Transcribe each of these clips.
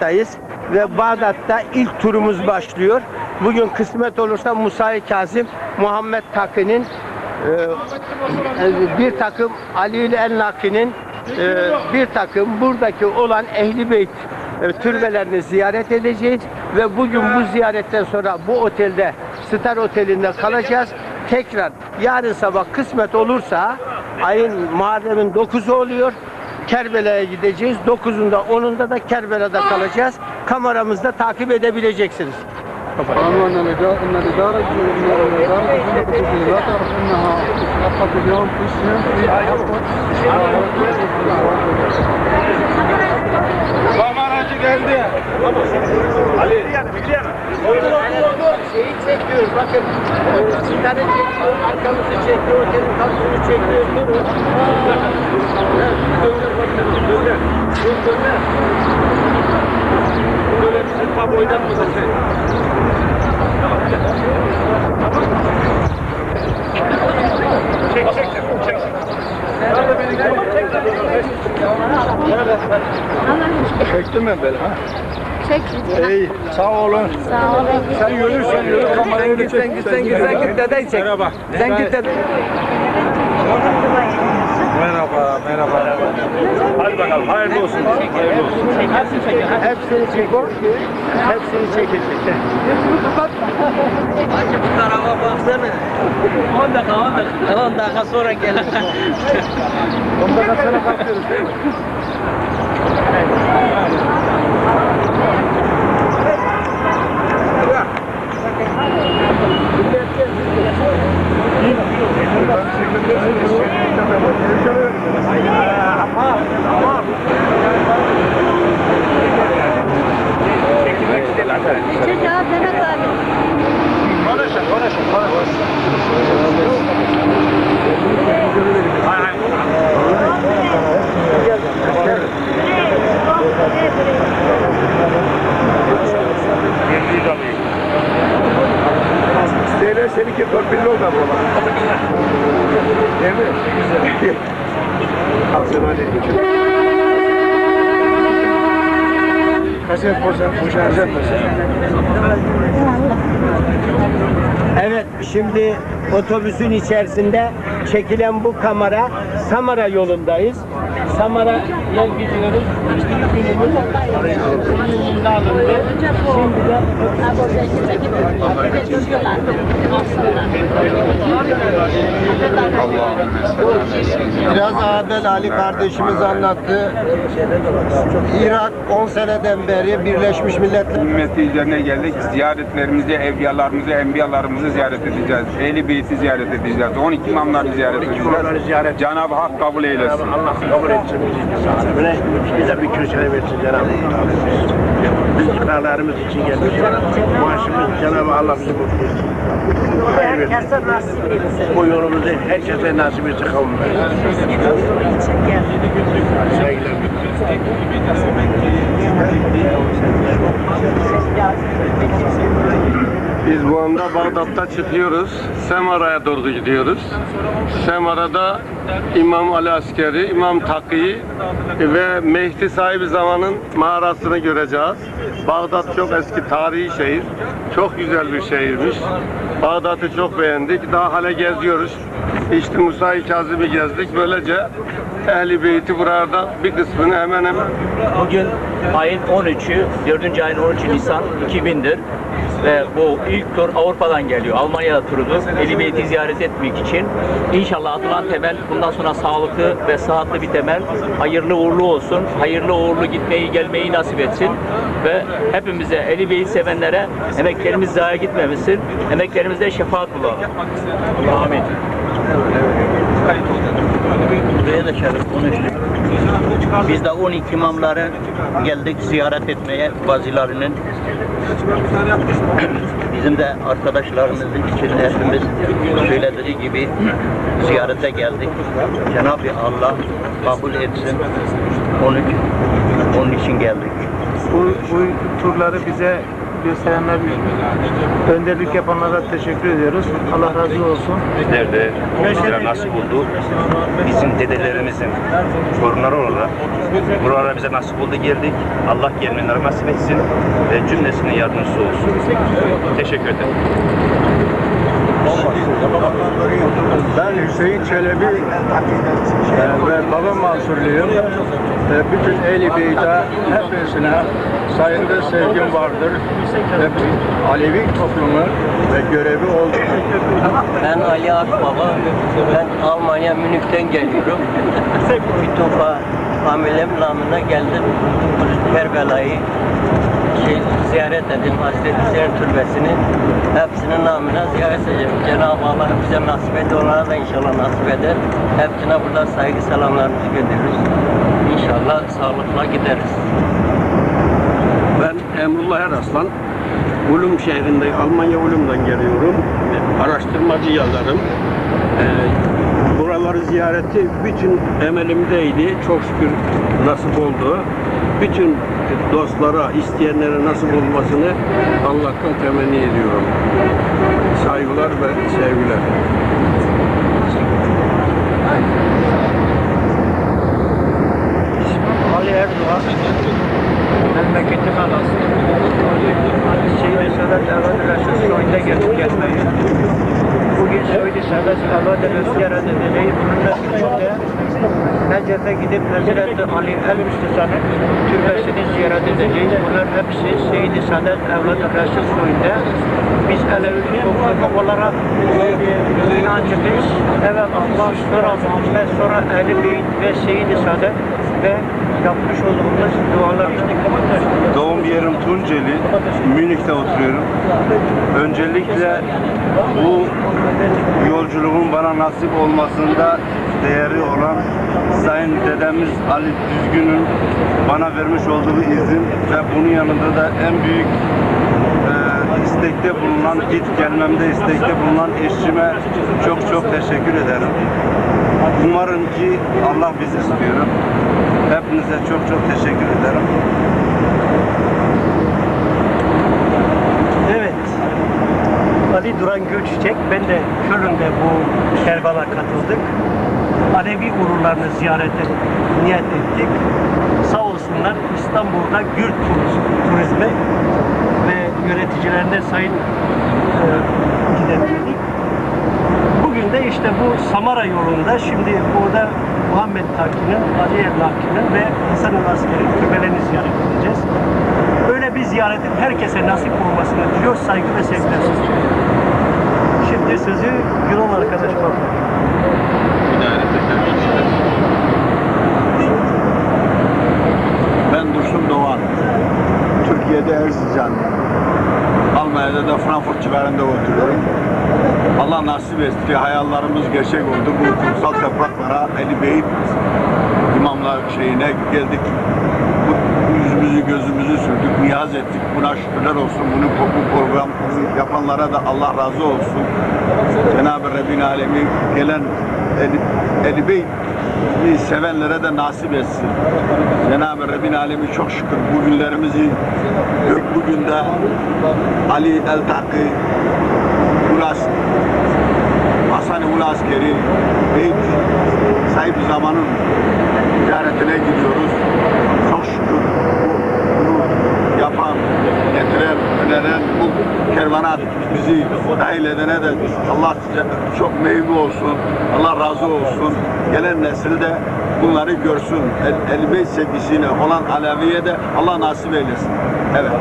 Bağdat'tayız ve Bağdat'ta ilk turumuz başlıyor. Bugün kısmet olursa Musa-i Kazım, Muhammed Taki'nin e, bir takım Ali ile El-Naki'nin e, bir takım buradaki olan Ehli Beyt e, türbelerini ziyaret edeceğiz ve bugün bu ziyaretten sonra bu otelde Star Oteli'nde kalacağız. Tekrar yarın sabah kısmet olursa ayın Muharrem'in 9'u oluyor. Kerbela'ya gideceğiz. 9'unda 10'unda da Kerbela'da kalacağız. Kameramızda takip edebileceksiniz. قالوا ان الإدارة ان الإدارة ان الإدارة الجنوب لا تعرف انها اصبحت اليوم في الشام في Kameracı geldi. Ali. Şeyi çekiyoruz bakın. Starı çekiyor, arkamızı çekiyor, otelin kapısını çekiyor. Durun. Böyle bir sıkma boydan mı zaten? Çek çek çek. Çektim ben böyle ha. Çek. İyi sağ olun. Sağ olun. Sen yürü sen yürü kamerayı da çek. Sen git, sen git, sen git, deden çek. Merhaba. Sen git, deden. Merhaba, merhaba. Hadi bakalım, hayırlı olsun. Hayırlı olsun. Hepsini çekiyor. Hepsini çekecek. Hacı bu tarafa baksana. 10 dakika, 10 dakika. 10 dakika sonra gel. 10 dakika sonra kalkıyoruz değil mi? عمار عمار boşan, boşan etmesin. Evet, şimdi otobüsün içerisinde çekilen bu kamera Samara yolundayız. Samara'ya gidiyoruz. Günümüz günümüzde alındı. Şimdi de Biraz evvel Ali kardeşimiz anlattı. Irak 10 seneden beri Birleşmiş Milletler ümmeti üzerine geldik. Ziyaretlerimizi, evliyalarımızı, enbiyalarımızı ziyaret edeceğiz. Ehli Beyt'i ziyaret edeceğiz. 12 imamları ziyaret edeceğiz. Cenab-ı Hak kabul eylesin. Allah kabul etsin bizi. Bize bir köşene versin Cenab-ı. Biz ikrarlarımız için geldik. Maaşımız Cenab-ı Allah bizi mutlu. Bu yolumuzu herkese nasip etsin kavim. Saygılar. Biz bu anda Bağdat'ta çıkıyoruz. Semara'ya doğru gidiyoruz. Semara'da İmam Ali Askeri, İmam Taki ve Mehdi sahibi zamanın mağarasını göreceğiz. Bağdat çok eski tarihi şehir. Çok güzel bir şehirmiş. Bağdat'ı çok beğendik. Daha hala geziyoruz. İşte Musa-i Kazım'ı gezdik. Böylece Ehli Beyt'i burada bir kısmını hemen hemen Bugün ayın 13'ü, 4. ayın 13'ü Nisan 2000'dir. Ve bu ilk tur Avrupa'dan geliyor. Almanya turudur. Eli Beyt'i ziyaret etmek için. İnşallah atılan temel bundan sonra sağlıklı ve sıhhatli bir temel. Hayırlı uğurlu olsun. Hayırlı uğurlu gitmeyi gelmeyi nasip etsin. Ve hepimize Eli Bey'i sevenlere emeklerimiz zayi gitmemesin. Emeklerimizde şefaat bulalım. Amin. Buraya da şerif konuştuk. Biz de 12 imamları geldik ziyaret etmeye bazılarının. Bizim de arkadaşlarımızın içinde hepimiz söylediği gibi ziyarete geldik. Cenab-ı Allah kabul etsin. Onun, onun için geldik. Bu, bu turları bize gösterenler, önderlik yapanlara teşekkür ediyoruz. Allah razı olsun. Bizler de bizlere nasip oldu. Bizim dedelerimizin torunları olarak buralara bize nasip oldu geldik. Allah gelmeyenlere nasip etsin ve cümlesine yardımcısı olsun. Teşekkür ederim. Ben Hüseyin Çelebi ve Baba Mansurluyum. E, bütün Ehli Beyt'e hepsine sayında sevgim vardır. Ve Alevi toplumu ve görevi oldu. Ben Ali Akbaba. Ben Almanya Münih'ten geliyorum. Bir topa hamilem namına geldim. Kerbela'yı şey, ziyaret edeyim. Hazreti Hüseyin Türbesi'ni. Hepsinin namına ziyaret edeceğim. Cenab-ı Allah bize nasip etti. Onlara da inşallah nasip eder. Hepsine burada saygı selamlarımızı gönderiyoruz. İnşallah sağlıkla gideriz. Ben Emrullah Eraslan. Ulum şehrinde, Almanya Ulum'dan geliyorum. Araştırmacı yazarım. Ee, buraları ziyareti bütün emelimdeydi. Çok şükür nasip oldu. Bütün dostlara, isteyenlere nasip olmasını Allah'tan temenni ediyorum. Saygılar ve sevgiler. Ali Erdoğan, memleketim anası. Şehir Sadat Evvel Resul Soyun'da gelip gelmeyi. Bugün Sadat Evvel Resul ziyaret edeceğiz. Bununla birlikte Necef'e gidip Hazreti Ali El Müstesa'nın türbesini ziyaret edeceğiz. Bunlar hepsi Seyyid-i Sadat Evlat Resul Soyun'da. Biz Alevi toplumu olarak inancımız evet Allah sonra Muhammed sonra Ehl-i Beyt ve Seyyid-i ve yapmış olduğumuz Tunceli, Münih'te oturuyorum. Öncelikle bu yolculuğun bana nasip olmasında değeri olan Sayın dedemiz Ali Düzgün'ün bana vermiş olduğu izin ve bunun yanında da en büyük e, istekte bulunan, git gelmemde istekte bulunan eşime çok çok teşekkür ederim. Umarım ki Allah bizi istiyor. Hepinize çok çok teşekkür ederim. Evet. Ali Duran Gülçiçek, ben de Köln'de bu kervana katıldık. Alevi gururlarını ziyarete niyet ettik. Sağ olsunlar İstanbul'da Gürt Turiz- Turizmi ve yöneticilerine sayın e, gidebildik. Bugün de işte bu Samara yolunda şimdi burada Muhammed Taki'nin, Ali Evlaki'nin ve Hasan Asker'in türbelerini ziyaret edeceğiz. Böyle bir ziyaretin herkese nasip olmasını diliyor, saygı ve sevgiler. Şimdi sözü Yunan arkadaşıma. Ben Dursun Doğan. Türkiye'de Erzincan. Almanya'da da Frankfurt civarında oturuyorum. Allah nasip etti. Hayallerimiz gerçek oldu. Bu kutsal topraklara Ali Bey imamlar şeyine geldik. Bu yüzümüzü gözümüzü sürdük. Niyaz ettik. Buna şükürler olsun. Bunu bu program yapanlara da Allah razı olsun. Cenab-ı Rabbin Alemi gelen Ali Bey sevenlere de nasip etsin. Cenab-ı Rabbin Alemi çok şükür bugünlerimizi bugün de Ali El Takı Ulas Hasan Ul Askeri Beyt sahip zamanın ziyaretine gidiyoruz. Şükür bunu yapan, getiren, öneren bu kervana bizi dahil edene de Allah size çok meyve olsun, Allah razı olsun. Gelen nesil de bunları görsün. El, el Beyt sevgisine olan Alevi'ye de Allah nasip eylesin. Evet.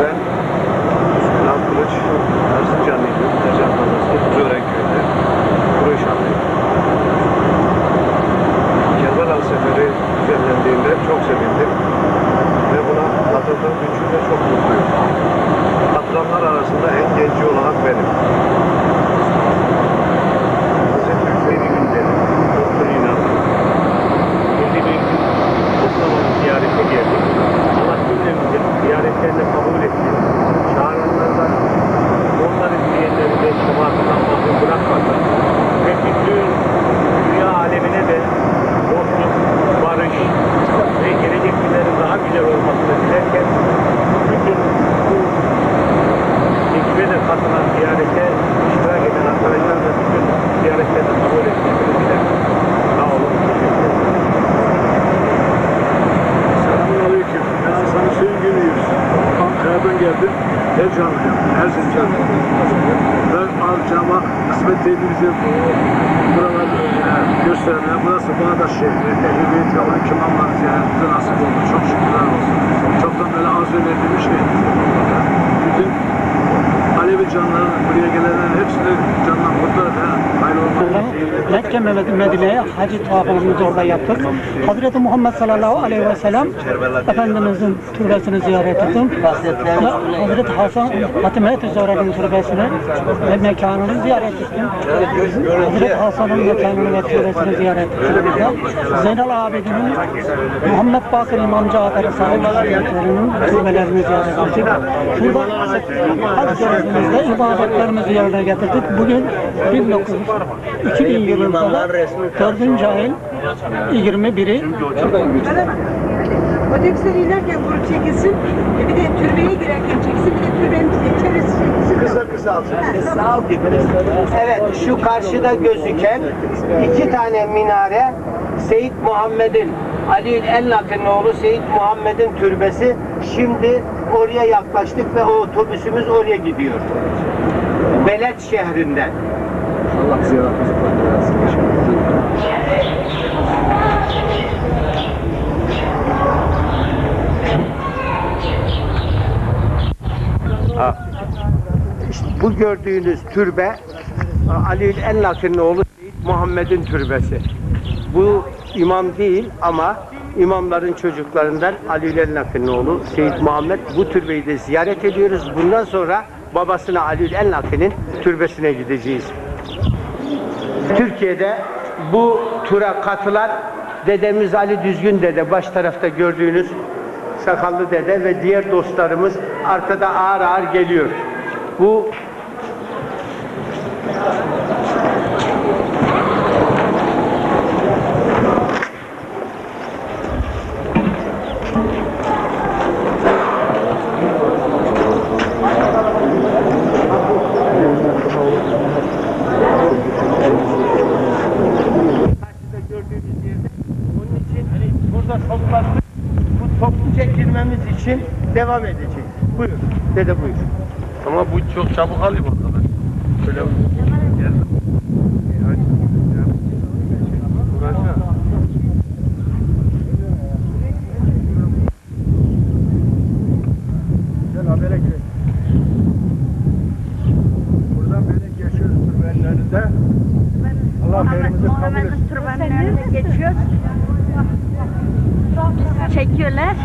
Ben Sinan Kılıç, Erzincanlıyım. Necat Mahallesi, Zören köyünde. Kureyşanlıyım. Kerbela seferi düzenlendiğinde çok sevindim. Ve buna katıldığım için de çok mutluyum. Katılanlar arasında en genci olarak benim. Hazreti Hüseyin Günder'in doktoruyla Milli bir toplamalı ziyarete geldik. Allah cümlemizin ziyaretlerini kabul etti. Çağıranlardan onlar gördüm. Heyecanlıyım. Her şey canlı. Ben alacağıma kısmet değil bizim buraları göstermeye. Burası Bağdat şehri. Ehli Beyt Yavru Kimamlar ziyaretinde nasip oldu. Çok şükürler olsun. Çoktan böyle arzu edilmiş ki bütün Alevi canların buraya gelenlerin hepsini candan kurtar ve hayırlı olmak Mekke Medine'ye hacı tavafımızı orada yaptık. Hazreti Muhammed sallallahu aleyhi ve sellem Efendimizin türbesini ziyaret ettim. Ve Hazreti Hasan Hatimet Zohra'nın türbesini ve mekanını ziyaret ettim. Hazreti Hasan'ın mekanını ve türbesini ziyaret ettim. Zeynel Abidin'in Muhammed Bakır İmam Cafer şehitlerinin türbelerini ziyaret ettik. Burada hac görevimizde ibadetlerimizi yerine getirdik. Bugün 1900 2000 yılında da 4. ayın 21'i Otobüsler inerken grup çekilsin. Bir de türbeye girerken çekilsin. Bir de türbenin içerisi çekilsin. Kısa kısa alsın. Evet şu karşıda gözüken iki tane minare Seyit Muhammed'in Ali'nin en yakın oğlu Seyit Muhammed'in türbesi. Şimdi oraya yaklaştık ve o otobüsümüz oraya gidiyor. Beled şehrinden. Allah ziyaretimizi. İşte bu gördüğünüz türbe Ali'nin en yakın oğlu Seyit Muhammed'in türbesi. Bu imam değil ama imamların çocuklarından en yakın oğlu Seyit Muhammed. Bu türbeyi de ziyaret ediyoruz. Bundan sonra babasına Ali'nin en yakının türbesine gideceğiz. Türkiye'de bu tura katılan dedemiz Ali Düzgün dede baş tarafta gördüğünüz sakallı dede ve diğer dostlarımız arkada ağır ağır geliyor. Bu karşıda gördüğünüz yerde. Onun için burada toplandık. Bu topluca girmemiz için devam edeceğiz. Buyur. Dede buyur. Ama bu çok çabuk alayım arkadaş. Şöyle Gel habere gel. Buradan böyle geçiyoruz türbenin önünde. Allah hayrımızı kabul etsin. Türbenin önüne geçiyoruz. Çekiyorlar.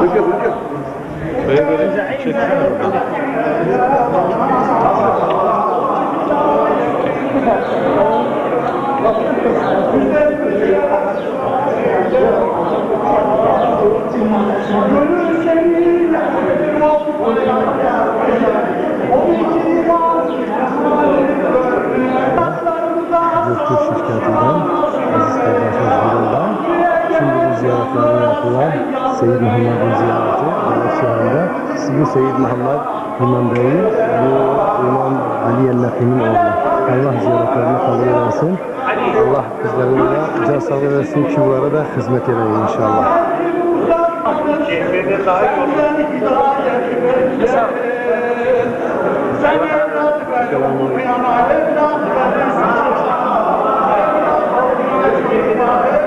Türk şirketinden Aziz kardeşimiz burada. Şimdi bu ziyaretlerine yapılan Seyyid Muhammed'in ziyareti Beyaz şehrinde. Sizin Seyyid Muhammed İmam Bey'in bu İmam Ali Ellakim'in oğlu. Allah ziyaretlerini kabul etsin. Allah bizlerin de can sağlığı versin ki bu arada hizmet edelim inşallah. Selamun Aleyküm.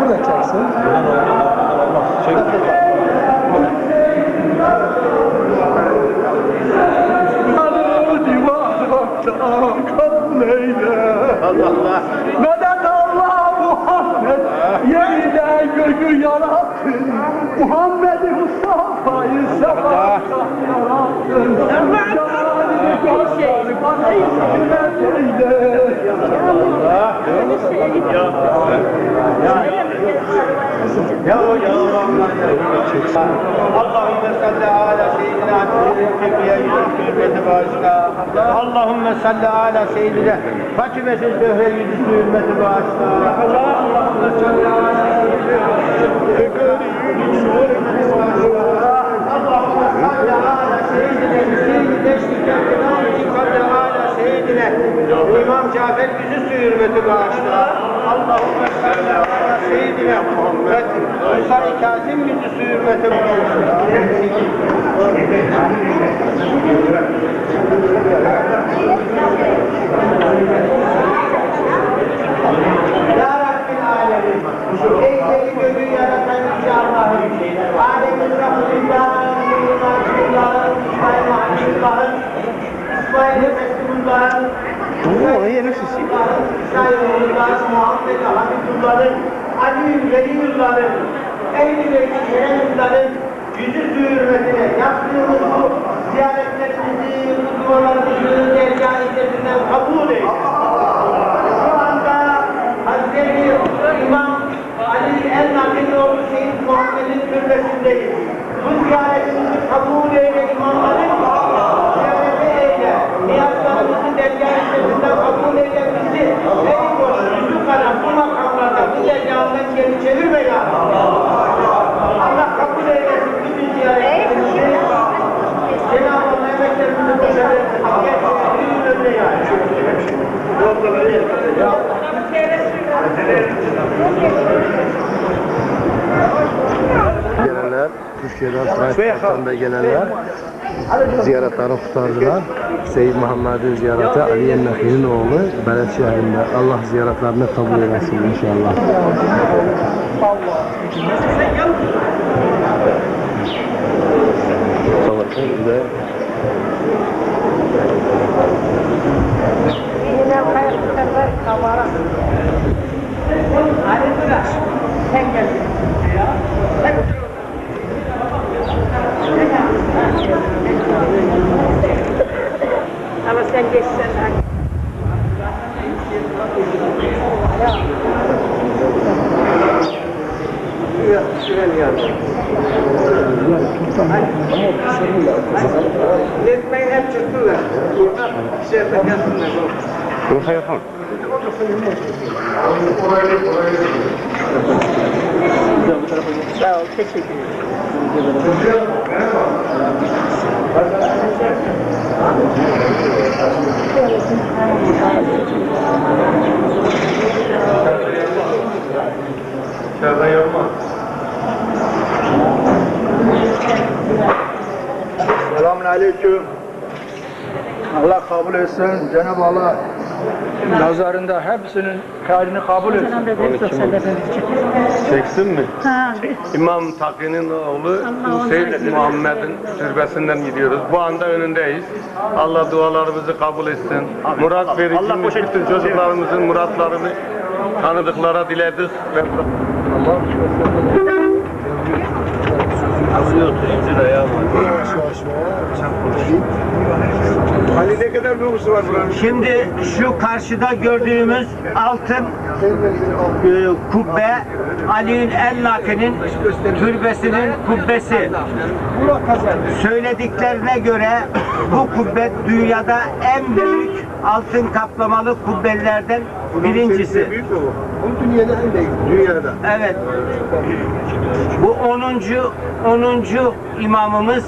Burada çeksin. Allah. Medet Allah Muhammed yeniden gökü yarattı. Muhammed Mustafa'yı eyle. Allahümme salli ala seyyidina Tebriye yüzü bağışla. Allahümme salli ala seyyidina Fatime-siz Zöhre yüzü hürmeti bağışla. Allahümme salli ala seyyidina Allahümme salli ala seyyidina Hüseyin Deştikler salli ala seyyidina İmam Cafer yüzü bağışla. Allahümme salli ala seyyidina Muhammed Musa-i Kazim hürmeti bağışla. Ya Rabbil Alemin. Ey seni göğü yaratan Yüce Allah'ım. Alemin Rabbinden, Nurullah, İsmail Mahmudullah'ın, İsmail Meslullah'ın, İsrailullah'ın, Muhammed Habibullah'ın, Ali Veliyullah'ın, Ehl-i Beyt Şerefullah'ın yüzü suyu hürmetine yaptığımız bu ziyaretlerimizi, bu dualarımızı dergâh izzetinden kabul eyle. Şu anda Hazreti İmam Ali el-Nakinoğlu Seyyid Muhammed'in türbesindeyiz. Bu ziyaretimizi kabul eyle imamların, ziyarete eyle. Niyazlarımızı dergâh izzetinden kabul eyle bizi. Ey boş, yüzü kara bu makamlarda bu dergâhından geri çevirme ya. Allah kabul eylesin bütün ziyaretlerimizi. Cenab-ı Allah emeklerimizi boşa versin. Gerçekten bir önüne yani. Gelenler, Türkiye'den, Frankfurt'tan da gelenler ziyaretlerini kurtardılar. Seyyid Muhammed'in ziyareti Ali Yennaki'nin oğlu Belet şehrinde. Allah ziyaretlerini kabul eylesin inşallah. Samarkand'da Ama sen geçsen Netmeyin hep çıktılar. Burada içeride gelsinler. Sağ ol, teşekkür ederim. Aleyküm. Allah kabul etsin. Cenab-ı Allah nazarında hepsinin halini kabul etsin. Çeksin mi? İmam Taki'nin oğlu Hüseyin Muhammed'in türbesinden gidiyoruz. Bu anda önündeyiz. Allah dualarımızı kabul etsin. Murat vericimiz bütün çocuklarımızın muratlarını tanıdıklara diledik. 아무래도 입질을 해야만 네, 참고 Ali ne kadar nüfusu var buranın? Şimdi şu karşıda gördüğümüz altın e, kubbe Ali'nin el-Naki'nin türbesinin kubbesi. Söylediklerine göre bu kubbe dünyada en büyük altın kaplamalı kubbelerden birincisi. Büyük mü bu? Bu dünyada en büyük. Dünyada. Evet. Bu 10. 10. imamımız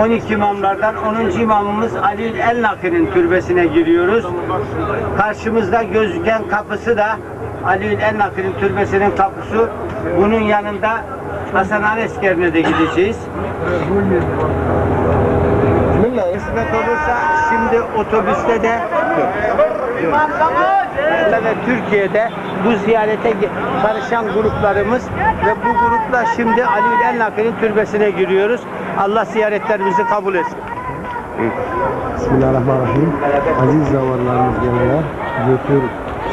12 imamlardan 10. imamımız Ali el-Naki'nin türbesine giriyoruz. Karşımızda gözüken kapısı da Ali el-Naki'nin türbesinin kapısı. Bunun yanında Hasan Alesker'ine de gideceğiz. Kısmet olursa şimdi otobüste de ve Türkiye'de bu ziyarete karışan gruplarımız ve bu grupla şimdi Ali El Nakil'in türbesine giriyoruz. Allah ziyaretlerimizi kabul etsin. Bismillahirrahmanirrahim. Aziz zavarlarımız gelenler, Götür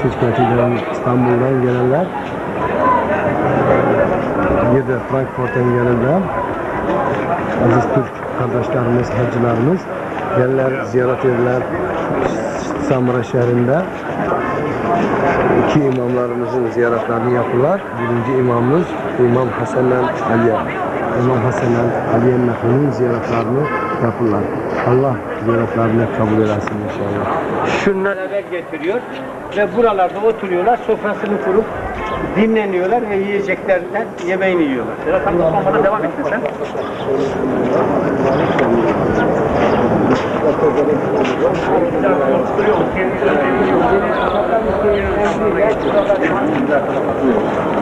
şirketinden İstanbul'dan gelenler, bir de Frankfurt'tan gelenler, aziz Türk kardeşlerimiz, hacılarımız gelirler, ziyaret ederler Samura şehrinde. İki imamlarımızın ziyaretlerini yapırlar. Birinci imamımız İmam Hasan'dan Ali'ye. İmam Hasan'dan Ali'ye Nakli'nin ziyaretlerini yapırlar. Allah ziyaretlerini kabul eylesin inşallah. Şunlar beraber getiriyor ve buralarda oturuyorlar, sofrasını kurup dinleniyorlar ve yiyeceklerinden yemeğini yiyorlar. devam ettin sen. Thank you.